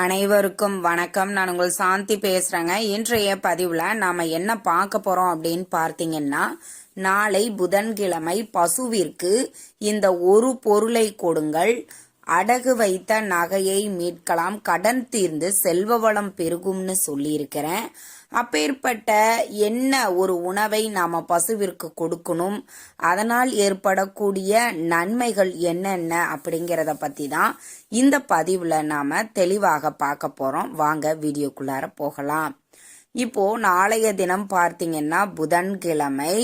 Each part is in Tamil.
அனைவருக்கும் வணக்கம். நான் உங்கள் சாந்தி பேசுறேங்க. இன்றைய பதிவுல நாம என்ன பார்க்க போறோம் அப்படின்னு பார்த்தீங்கன்னா நாளை புதன்கிழமை பசுவிற்கு இந்த ஒரு பொருளை கொடுங்கள். அடகு வைத்த நகையை மீட்கலாம். கடன் தீர்ந்து செல்வ வளம் பெருகும்னு சொல்லியிருக்கிறேன். அப்பேற்பட்ட என்ன ஒரு உணவை நாம பசுவிற்கு கொடுக்கணும்? அதனால் ஏற்படக்கூடிய நன்மைகள் என்னென்ன அப்படிங்கிறத பத்தி தான் இந்த பதிவுல நாம தெளிவாக பார்க்க போறோம். வாங்க வீடியோக்குள்ளார போகலாம். இப்போ நாளைய தினம் பார்த்தீங்கன்னா புதன்கிழமை.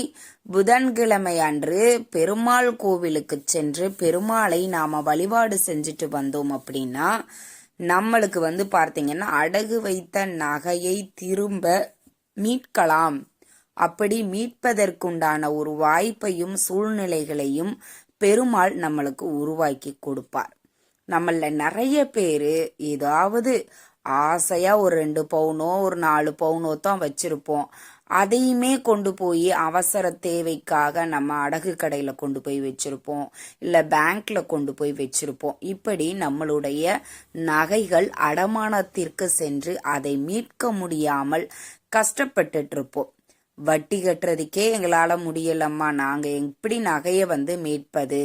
புதன்கிழமை அன்று பெருமாள் கோவிலுக்கு சென்று பெருமாளை நாம வழிபாடு செஞ்சுட்டு வந்தோம் அப்படின்னா நம்மளுக்கு வந்து பார்த்தீங்கன்னா அடகு வைத்த நகையை திரும்ப மீட்கலாம். அப்படி மீட்பதற்குண்டான ஒரு வாய்ப்பையும் சூழ்நிலைகளையும் பெருமாள் நம்மளுக்கு உருவாக்கி கொடுப்பார். நம்மள நிறைய பேர் ஏதாவது ஆசையாக ஒரு ரெண்டு பவுனோ ஒரு நாலு பவுனோ தான் வச்சுருப்போம். அதையுமே கொண்டு போய் அவசர தேவைக்காக நம்ம அடகு கடையில் கொண்டு போய் வச்சுருப்போம். இல்லை பேங்க்ல கொண்டு போய் வச்சுருப்போம். இப்படி நம்மளுடைய நகைகள் அடமானத்திற்கு சென்று அதை மீட்க முடியாமல் கஷ்டப்பட்டுட்டு இருப்போம் வட்டி கட்டுறதுக்கே எங்களால் முடியலம்மா. நாங்கள் எப்படி நகையை வந்து மீட்பது?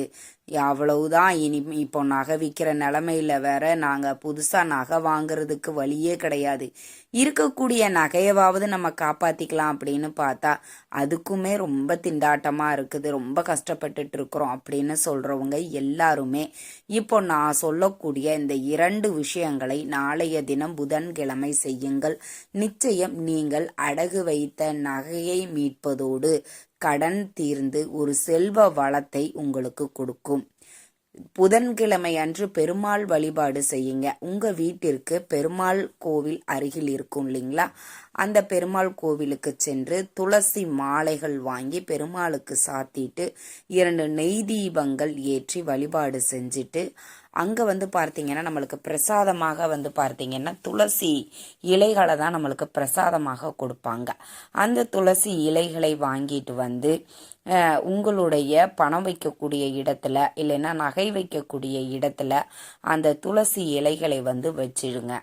அவ்வளவுதான். இனி இப்போ நகை விற்கிற நிலமையில வேற நாங்க புதுசா நகை வாங்குறதுக்கு வழியே கிடையாது. இருக்கக்கூடிய நகையவாவது நம்ம காப்பாத்திக்கலாம் அப்படின்னு பார்த்தா அதுக்குமே ரொம்ப திண்டாட்டமா இருக்குது ரொம்ப கஷ்டப்பட்டுட்டு இருக்கிறோம் அப்படின்னு சொல்றவங்க எல்லாருமே. இப்போ நான் சொல்லக்கூடிய இந்த இரண்டு விஷயங்களை நாளைய தினம் புதன்கிழமை செய்யுங்கள். நிச்சயம் நீங்கள் அடகு வைத்த நகையை மீட்பதோடு கடன் தீர்ந்து ஒரு செல்வ வளத்தை உங்களுக்கு கொடுக்கும். புதன்கிழமை அன்று பெருமாள் வழிபாடு செய்யுங்க. உங்க வீட்டிற்கு பெருமாள் கோவில் அருகில் இருக்கும் இல்லைங்களா? அந்த பெருமாள் கோவிலுக்கு சென்று துளசி மாலைகள் வாங்கி பெருமாளுக்கு சாத்திட்டு இரண்டு நெய் தீபங்கள் ஏற்றி வழிபாடு செஞ்சுட்டு அங்கே வந்து பார்த்தீங்கன்னா நம்மளுக்கு பிரசாதமாக வந்து பார்த்தீங்கன்னா துளசி இலைகளை தான் நம்மளுக்கு பிரசாதமாக கொடுப்பாங்க. அந்த துளசி இலைகளை வாங்கிட்டு வந்து உங்களுடைய பணம் வைக்கக்கூடிய இடத்துல இல்லைன்னா நகை வைக்கக்கூடிய இடத்துல அந்த துளசி இலைகளை வந்து வச்சிடுங்க.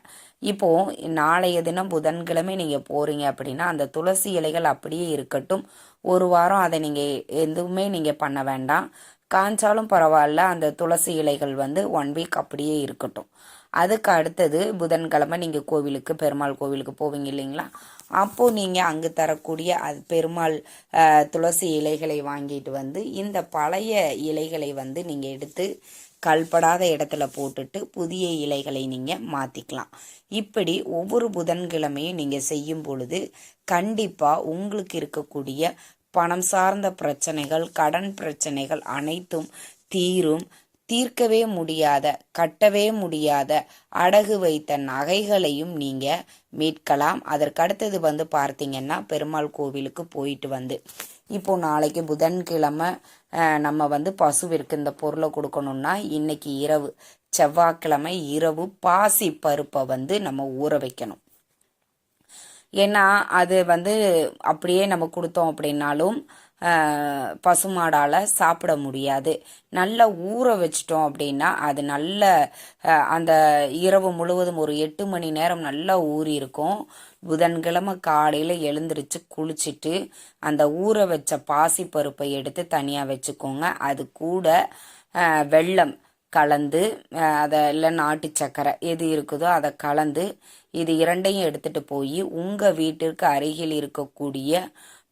இப்போது நாளைய தினம் புதன்கிழமை நீங்கள் போகிறீங்க அப்படின்னா அந்த துளசி இலைகள் அப்படியே இருக்கட்டும். ஒரு வாரம் அதை நீங்கள் எதுவுமே நீங்கள் பண்ண வேண்டாம். காய்ச்சாலும் பரவாயில்ல அந்த துளசி இலைகள் வந்து ஒன் வீக் அப்படியே இருக்கட்டும். அதுக்கு அடுத்தது புதன்கிழமை நீங்கள் கோவிலுக்கு பெருமாள் கோவிலுக்கு போவீங்க இல்லைங்களா? அப்போது நீங்கள் அங்கே தரக்கூடிய அது பெருமாள் துளசி இலைகளை வாங்கிட்டு வந்து இந்த பழைய இலைகளை வந்து நீங்கள் எடுத்து கல்படாத இடத்துல போட்டுட்டு புதிய இலைகளை நீங்கள் மாற்றிக்கலாம் இப்படி ஒவ்வொரு புதன்கிழமையும் நீங்கள் செய்யும் பொழுது கண்டிப்பாக உங்களுக்கு இருக்கக்கூடிய பணம் சார்ந்த பிரச்சனைகள் கடன் பிரச்சனைகள் அனைத்தும் தீரும். தீர்க்கவே முடியாத கட்டவே முடியாத அடகு வைத்த நகைகளையும் நீங்கள் மீட்கலாம். அதற்கு அடுத்தது வந்து பார்த்தீங்கன்னா பெருமாள் கோவிலுக்கு போயிட்டு வந்து இப்போ நாளைக்கு புதன்கிழமை நம்ம வந்து பசுவிற்கு இந்த பொருளை கொடுக்கணும்னா இன்னைக்கு இரவு செவ்வாய்க்கிழமை இரவு பாசி பருப்பை வந்து நம்ம ஊற வைக்கணும். ஏன்னா அது வந்து அப்படியே நம்ம கொடுத்தோம் அப்படின்னாலும் பசுமாடால் சாப்பிட முடியாது. நல்லா ஊற வச்சிட்டோம் அப்படின்னா அது நல்ல அந்த இரவு முழுவதும் ஒரு எட்டு மணி நேரம் நல்லா ஊறி இருக்கும் புதன்கிழமை காலையில் எழுந்திரிச்சு குளிச்சுட்டு அந்த ஊற வச்ச பாசி பருப்பை எடுத்து தனியாக வச்சுக்கோங்க. அது கூட வெள்ளம் கலந்து அதை இல்லை நாட்டு சக்கரை எது இருக்குதோ அதை கலந்து இது இரண்டையும் எடுத்துட்டு போய் உங்கள் வீட்டிற்கு அருகில் இருக்கக்கூடிய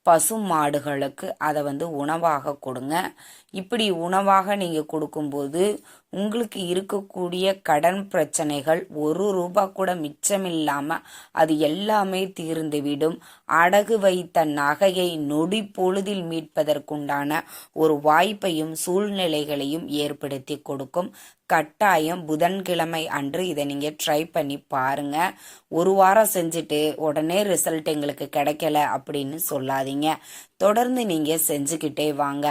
பசு மாடுகளுக்கு அதை வந்து உணவாக கொடுங்க. இப்படி உணவாக நீங்கள் கொடுக்கும்போது உங்களுக்கு இருக்கக்கூடிய கடன் பிரச்சனைகள் ஒரு ரூபா கூட மிச்சமில்லாமல் அது எல்லாமே தீர்ந்துவிடும். அடகு வைத்த நகையை நொடி பொழுதில் மீட்பதற்குண்டான ஒரு வாய்ப்பையும் சூழ்நிலைகளையும் ஏற்படுத்தி கொடுக்கும். கட்டாயம் புதன்கிழமை அன்று இதை நீங்கள் ட்ரை பண்ணி பாருங்க. ஒரு வாரம் செஞ்சுட்டு உடனே ரிசல்ட் எங்களுக்கு கிடைக்கல அப்படின்னு சொல்லாதீங்க. தொடர்ந்து நீங்கள் செஞ்சுக்கிட்டே வாங்க.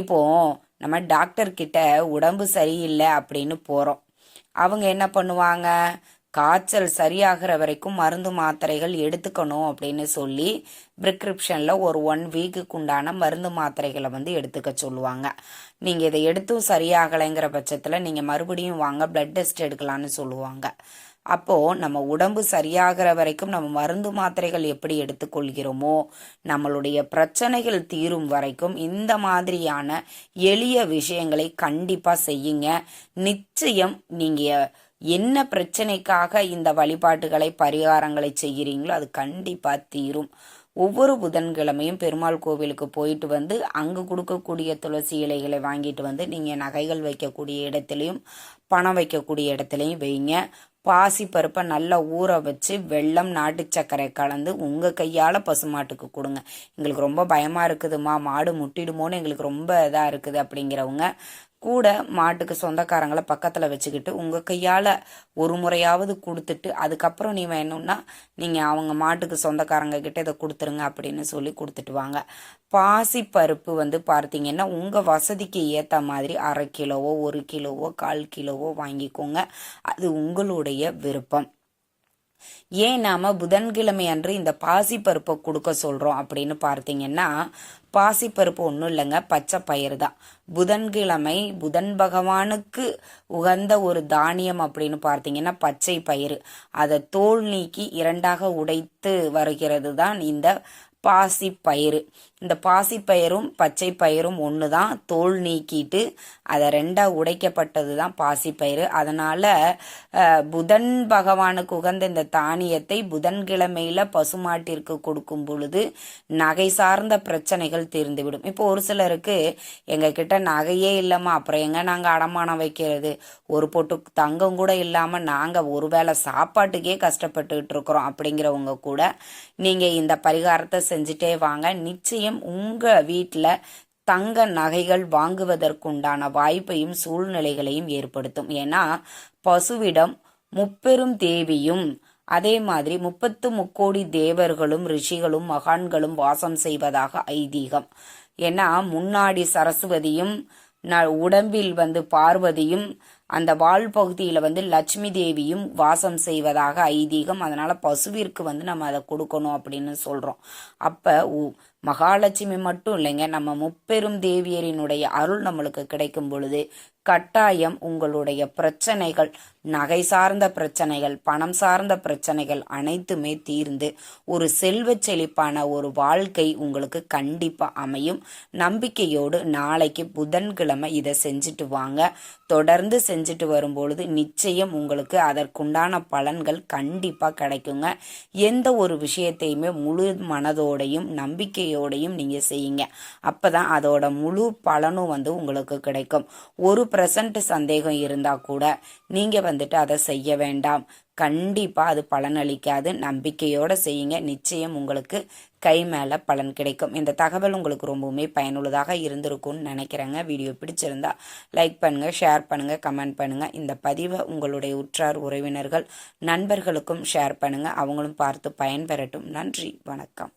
இப்போ நம்ம டாக்டர் கிட்ட உடம்பு சரியில்லை அப்படின்னு போகிறோம் அவங்க என்ன பண்ணுவாங்க? காய்ச்சல் சரியாகிற வரைக்கும் மருந்து மாத்திரைகள் எடுத்துக்கணும் அப்படின்னு சொல்லி ப்ரிஸ்கிரிப்ஷனில் ஒரு ஒன் வீக்குக்கு உண்டான மருந்து மாத்திரைகளை வந்து எடுத்துக்க சொல்லுவாங்க. நீங்கள் இதை எடுத்தும் சரியாகலைங்கிற பட்சத்தில் நீங்கள் மறுபடியும் வாங்க பிளட் டெஸ்ட் எடுக்கலான்னு சொல்லுவாங்க. அப்போது நம்ம உடம்பு சரியாகிற வரைக்கும் நம்ம மருந்து மாத்திரைகள் எப்படி எடுத்துக்கொள்கிறோமோ நம்மளுடைய பிரச்சனைகள் தீரும் வரைக்கும் இந்த மாதிரியான எளிய விஷயங்களை கண்டிப்பாக செய்யுங்க. நிச்சயம் நீங்கள் என்ன பிரச்சனைக்காக இந்த வழிபாட்டுகளை பரிகாரங்களை செய்கிறீங்களோ அது கண்டிப்பாக தீரும். ஒவ்வொரு புதன்கிழமையும் பெருமாள் கோவிலுக்கு போயிட்டு வந்து அங்கே கொடுக்கக்கூடிய துளசி இலைகளை வாங்கிட்டு வந்து நீங்கள் நகைகள் வைக்கக்கூடிய இடத்துலையும் பணம் வைக்கக்கூடிய இடத்துலையும் வைங்க. பாசி பருப்பை நல்லா ஊற வச்சு வெள்ளம் நாட்டு சர்க்கரை கலந்து உங்கள் கையால் பசுமாட்டுக்கு கொடுங்க. எங்களுக்கு ரொம்ப பயமாக இருக்குதுமா மாடு முட்டிடுமோன்னு எங்களுக்கு ரொம்ப இதாக இருக்குது அப்படிங்கிறவங்க கூட மாட்டுக்கு சொந்தக்காரங்களை பக்கத்தில் வச்சுக்கிட்டு உங்கள் கையால் ஒரு முறையாவது கொடுத்துட்டு அதுக்கப்புறம் நீ வேணும்னா நீங்கள் அவங்க மாட்டுக்கு சொந்தக்காரங்க கிட்ட இதை கொடுத்துருங்க அப்படின்னு சொல்லி கொடுத்துட்டு வாங்க. பாசி பருப்பு வந்து பார்த்தீங்கன்னா உங்கள் வசதிக்கு ஏற்ற மாதிரி அரை கிலோவோ ஒரு கிலோவோ கால் கிலோவோ வாங்கிக்கோங்க. அது உங்களுடைய விருப்பம். ஏன் நாம் புதன்கிழமை அன்று இந்த பாசிப்பருப்பை கொடுக்க சொல்கிறோம் அப்படின்னு பார்த்தீங்கன்னா பாசிப்பருப்பு ஒன்றும் இல்லைங்க பச்சை பயிர் தான். புதன்கிழமை புதன் பகவானுக்கு உகந்த ஒரு தானியம் அப்படின்னு பார்த்தீங்கன்னா பச்சை பயிர் அதை தோல் நீக்கி இரண்டாக உடைத்து வருகிறது தான் இந்த பாசிப்பயிறு. இந்த பாசிப்பயிரும் பச்சை பயிரும் ஒன்று தான் தோல் நீக்கிட்டு அதை ரெண்டாக உடைக்கப்பட்டது தான் பாசிப்பயிறு. அதனால் புதன் பகவானுக்கு உகந்த இந்த தானியத்தை புதன்கிழமையில் பசுமாட்டிற்கு கொடுக்கும் பொழுது நகை சார்ந்த பிரச்சனைகள் தீர்ந்துவிடும். இப்போ ஒரு சிலருக்கு எங்ககிட்ட நகையே இல்லைம்மா அப்புறம் எங்கே நாங்கள் அடமானம் வைக்கிறது? ஒரு பொட்டு தங்கம் கூட இல்லாமல் நாங்கள் ஒருவேளை சாப்பாட்டுக்கே கஷ்டப்பட்டுக்கிட்டு இருக்கிறோம் அப்படிங்கிறவங்க கூட நீங்கள் இந்த பரிகாரத்தை செஞ்சுட்டே வாங்க. நிச்சயம் உங்கள் வீட்டில் தங்க நகைகள் வாங்குவதற்குண்டான வாய்ப்பையும் சூழ்நிலைகளையும் ஏற்படுத்தும். ஏன்னா பசுவிடம் முப்பெரும் தேவியும் அதே மாதிரி முப்பத்து முக்கோடி தேவர்களும் ரிஷிகளும் மகான்களும் வாசம் செய்வதாக ஐதீகம். ஏன்னா முன்னாடி சரஸ்வதியும் உடம்பில் வந்து பார்வதியும் அந்த வால் பகுதியில் வந்து லட்சுமி தேவியும் வாசம் செய்வதாக ஐதீகம். அதனால் பசுவிற்கு வந்து நம்ம அதை கொடுக்கணும் அப்படின்னு சொல்கிறோம் அப்போ மகாலட்சுமி மட்டும் இல்லைங்க நம்ம முப்பெரும் தேவியரினுடைய அருள் நம்மளுக்கு கிடைக்கும் பொழுது கட்டாயம் உங்களுடைய பிரச்சனைகள் நகை சார்ந்த பிரச்சனைகள் பணம் சார்ந்த பிரச்சனைகள் அனைத்துமே தீர்ந்து ஒரு செல்வ செழிப்பான ஒரு வாழ்க்கை உங்களுக்கு கண்டிப்பாக அமையும். நம்பிக்கையோடு நாளைக்கு புதன்கிழமை இதை செஞ்சுட்டு வாங்க. தொடர்ந்து செஞ்சுட்டு வரும்பொழுது நிச்சயம் உங்களுக்கு அதற்குண்டான பலன்கள் கண்டிப்பாக கிடைக்குங்க. எந்த ஒரு விஷயத்தையுமே முழு மனதோடையும் நம்பிக்கையோடையும் நீங்கள் செய்யுங்க. அப்போ தான் அதோட முழு பலனும் வந்து உங்களுக்கு கிடைக்கும். ஒரு ப்ரெசண்ட் சந்தேகம் இருந்தால் கூட நீங்கள் வந்துட்டு அதை செய்ய வேண்டாம். கண்டிப்பாக அது பலனளிக்காது நம்பிக்கையோடு செய்யுங்க. நிச்சயம் உங்களுக்கு கை மேலே பலன் கிடைக்கும். இந்த தகவல் உங்களுக்கு ரொம்பவுமே பயனுள்ளதாக இருந்திருக்கும்னு நினைக்கிறேங்க. வீடியோ பிடிச்சிருந்தா லைக் பண்ணுங்கள் ஷேர் பண்ணுங்கள் கமெண்ட் பண்ணுங்கள் இந்த பதிவை உங்களுடைய உற்றார் உறவினர்கள் நண்பர்களுக்கும் ஷேர் பண்ணுங்கள் அவங்களும் பார்த்து பயன்பெறட்டும். நன்றி. வணக்கம்.